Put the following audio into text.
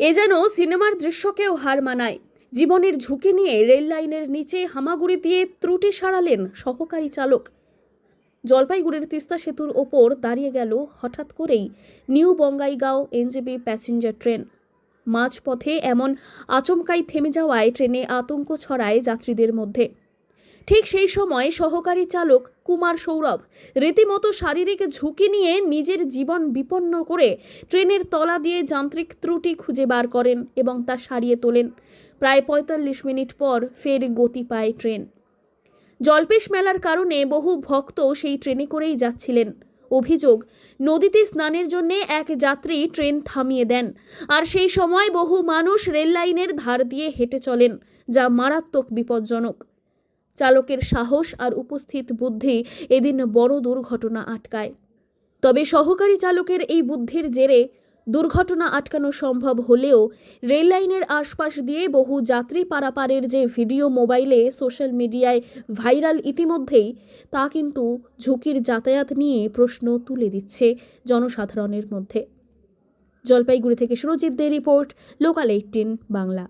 এ যেন সিনেমার দৃশ্যকেও হার মানায়। জীবনের ঝুঁকি নিয়ে রেল লাইনের নিচে হামাগুড়ি দিয়ে ত্রুটি সারালেন সহকারী চালক। জলপাইগুড়ির তিস্তা সেতুর ওপর দাঁড়িয়ে গেল হঠাৎ করেই New Bongaigaon NJB passenger train. মাঝপথে এমন আচমকাই থেমে যাওয়ায় ট্রেনে আতঙ্ক ছড়ায় যাত্রীদের মধ্যে। ঠিক সেই সময় সহকারী চালক কুমার সৌরভ রীতিমতো শারীরিক ঝুঁকি নিয়ে নিজের জীবন বিপন্ন করে ট্রেনের তলা দিয়ে যান্ত্রিক ত্রুটি খুঁজে বার করেন এবং তা সারিয়ে তোলেন। প্রায় পঁয়তাল্লিশ মিনিট পর ফের গতি পায় ট্রেন। জলপেশ মেলার কারণে বহু ভক্ত সেই ট্রেনে করেই যাচ্ছিলেন। অভিযোগ, নদীতে স্নানের জন্য এক যাত্রী ট্রেন থামিয়ে দেন আর সেই সময় বহু মানুষ রেল লাইনের ধার দিয়ে হেঁটে চলেন, যা মারাত্মক বিপজ্জনক। চালকের সাহস আর উপস্থিত বুদ্ধি এদিন বড় দুর্ঘটনা আটকায়। তবে সহকারী চালকের এই বুদ্ধির জেরে দুর্ঘটনা আটকানো সম্ভব হলেও রেল লাইনের আশপাশ দিয়ে বহু যাত্রী পারাপারের যে ভিডিও মোবাইলে সোশ্যাল মিডিয়ায় ভাইরাল ইতিমধ্যেই, তা কিন্তু ঝুঁকির যাতায়াত নিয়ে প্রশ্ন তুলে দিচ্ছে জনসাধারণের মধ্যে। জলপাইগুড়ি থেকে Surajit De report, local eighteen Bangla.